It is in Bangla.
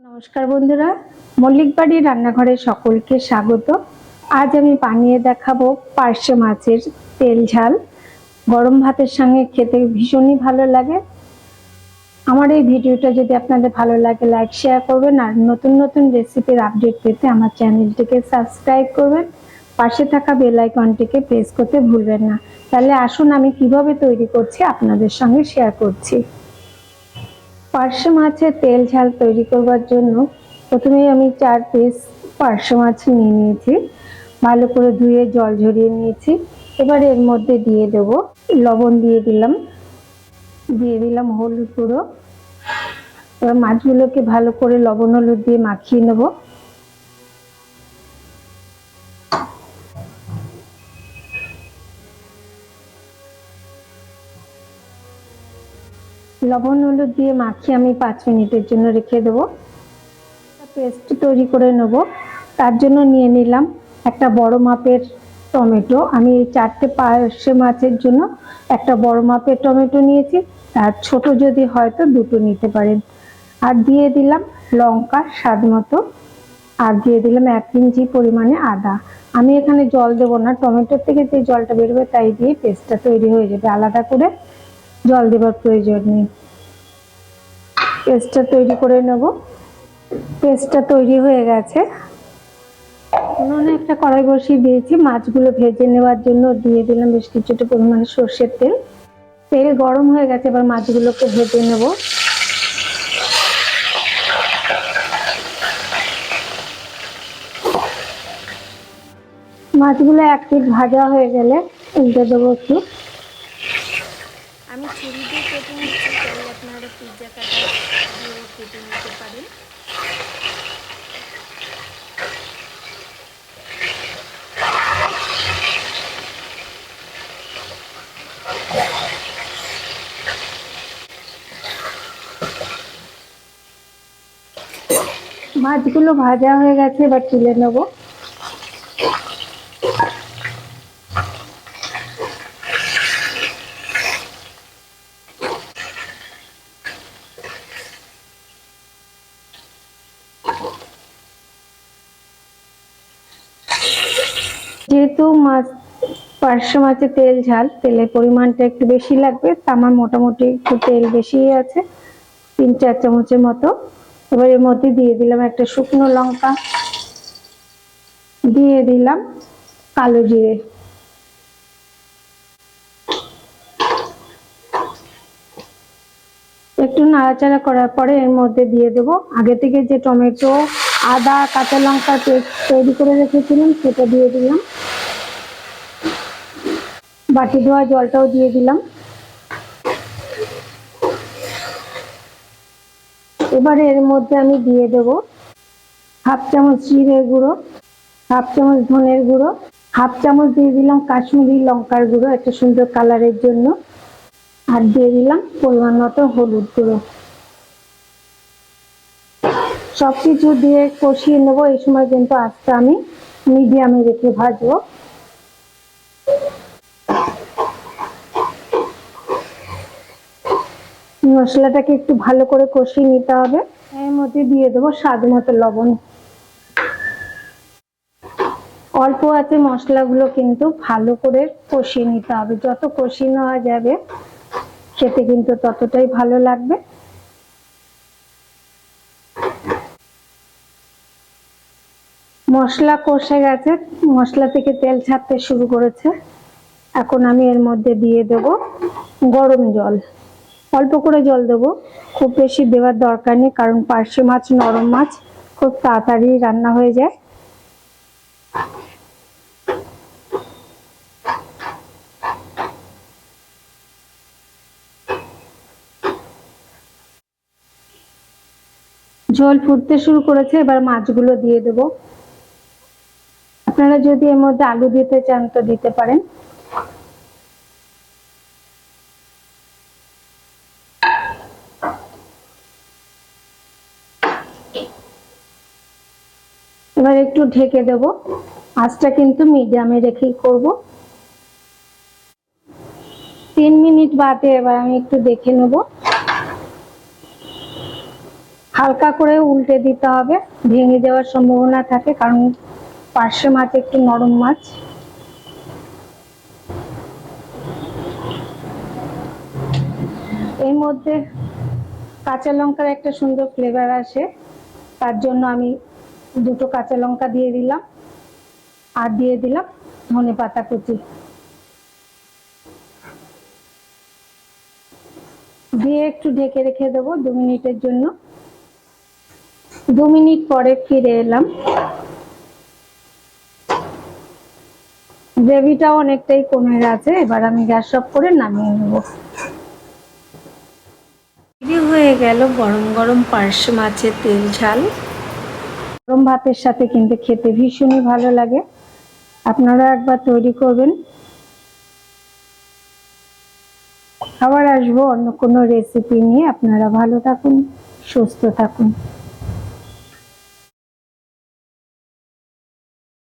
নমস্কার বন্ধুরা মল্লিক বাড়ির রান্নাঘরে সকলকে স্বাগত। আজ আমি বানিয়ে দেখাবো পার্শে মাছের তেল ঝাল। গরম ভাতের সঙ্গে খেতে ভীষণই ভালো লাগে। আমার এই ভিডিওটা যদি আপনাদের ভালো লাগে লাইক শেয়ার করবেন আর নতুন নতুন রেসিপির আপডেট পেতে আমার চ্যানেলটিকে সাবস্ক্রাইব করবেন। পাশে থাকা বেল আইকনটিকে প্রেস করতে ভুলবেন না। তাহলে আসুন আমি কীভাবে তৈরি করছি আপনাদের সঙ্গে শেয়ার করছি। পার্শে মাছের তেল ঝাল তৈরি করবার জন্য প্রথমেই আমি চার পিস পার্শ্ব মাছ নিয়ে নিয়েছি। ভালো করে ধুয়ে জল ঝরিয়ে নিয়েছি। এবার এর মধ্যে দিয়ে দেব লবণ দিয়ে দিলাম। দিয়ে দিলাম হলুদ গুঁড়ো। এবার মাছগুলোকে ভালো করে লবণ হলুদ দিয়ে মাখিয়ে নেব। লবণ, হলুদ দিয়ে মাখিয়ে আমি পাঁচ মিনিটের জন্য রেখে দেবো। পেস্ট তৈরি করে নেব। তার জন্য নিয়ে নিলাম একটা বড় মাপের টমেটো। আমি এই চারটে পার্শে মাছের জন্য একটা বড় মাপের টমেটো নিয়েছি। আর ছোট যদি হয় তো দুটো নিতে পারেন। আর দিয়ে দিলাম লঙ্কা স্বাদ মতো। আর দিয়ে দিলাম এক ইঞ্চি পরিমাণে আদা। আমি এখানে জল দেবো না। টমেটোর থেকে যে জলটা বেরোবে তাই দিয়ে পেস্টটা তৈরি হয়ে যাবে আলাদা করে। জল দেবার প্রয়োজন নেই। পেস্টটা তৈরি করে নেব। পেস্টটা তৈরি হয়ে গেছে। উনুনে একটা কড়াই বসিয়ে দিয়েছি। মাছগুলো ভেজে নেওয়ার জন্য দিয়ে দিলাম বেশ কিছুটা পরিমাণে সর্ষের তেল। তেল গরম হয়ে গেছে, এবার মাছগুলোকে ভেজে নেব। মাছগুলো এক ভাজা হয়ে গেলে, উল্টে দেবো একটু। আমি ছুরি দিয়ে কেটে নিচ্ছি, তাহলে আপনারা পিৎজা কাটা কেটে নিতে পারেন। মাছগুলো ভাজা হয়ে গেছে, এবার তুলে নেব। যেহেতু মাছ, পার্শ্ব মাছের তেল, ঝাল, তেলের পরিমাণটা একটু বেশি লাগবে আমার মোটামুটি একটু তেল বেশি আছে, তিন চার চামচের মতো। এবার এর মধ্যে দিয়ে দিলাম একটা শুকনো লঙ্কা। দিয়ে দিলাম কালো জিরে। একটু নাড়াচাড়া করার পরে এর মধ্যে দিয়ে দেব। আগে থেকে যে টমেটো আদা, কাঁচা লঙ্কা পেস্ট তৈরি করে রেখেছিলাম, সেটা দিয়ে দিলাম। বাটি ধোয়া জলটাও দিয়ে দিলাম। এবারে এর মধ্যে আমি দিয়ে দেব হাফ চামচ জিরের গুঁড়ো, হাফ চামচ ধনের গুঁড়ো, হাফ চামচ দিয়ে দিলাম কাশ্মীরি লঙ্কার গুঁড়ো, একটা সুন্দর কালারের জন্য। আর দিয়ে দিলাম পরিমাণ মতো হলুদ গুঁড়ো। সবকিছু দিয়ে কষিয়ে নেব। এই সময় কিন্তু আজকে আমি মিডিয়ামে রেখে ভাজবো। মশলাটাকে একটু ভালো করে কষিয়ে নিতে হবে। এর মধ্যে দিয়ে দেবো স্বাদ মতো লবণ। অল্প আছে মশলাগুলো কিন্তু ভালো করে কষিয়ে নিতে হবে। যত কষিয়ে নেওয়া যাবে, খেতে কিন্তু ততটাই ভালো লাগবে। মশলা কষে গেছে, মশলা থেকে তেল ছাড়তে শুরু করেছে। এখন আমি এর মধ্যে দিয়ে দেব গরম জল। অল্প করে জল দেবো, খুব বেশি দেওয়ার দরকার নেই, কারণ পার্শে মাছ, নরম মাছ খুব তাড়াতাড়ি রান্না হয়ে যায়। ঝোল ফুটতে শুরু করেছে, এবার মাছগুলো দিয়ে দেব। আপনারা যদি এর মধ্যে আলু দিতে চান তো দিতে পারেন। এবার একটু ঢেকে দেব। আঁচটা কিন্তু মিডিয়ামে রেখেই করব। তিন মিনিট বাদে এবার আমি একটু দেখে নেব। হালকা করে উল্টে দিতে হবে। ভেঙে যাওয়ার সম্ভাবনা থাকে কারণ পার্শে মাছ একটু নরম মাছ এর মধ্যে কাঁচা লঙ্কার একটা সুন্দর ফ্লেভার আসে, তার জন্য আমি দুটো কাঁচা লঙ্কা দিয়ে দিলাম, আর দিয়ে দিলাম ধনে পাতা কুচি। দিয়ে একটু ঢেকে রেখে দেবো দু মিনিটের জন্য। দু মিনিট পরে ফিরে এলাম। গ্রেভিটাও অনেকটাই কমে গেছে এবার আমি গ্যাস অফ করে নামিয়ে নেব। হয়ে গেল গরম গরম পার্শে মাছের তেল ঝাল। গরম ভাতের সাথে কিন্তু খেতে ভীষণই ভালো লাগে। আপনারা একবার তৈরি করবেন। আবার আসব অন্য কোনো রেসিপি নিয়ে। আপনারা ভালো থাকুন সুস্থ থাকুন।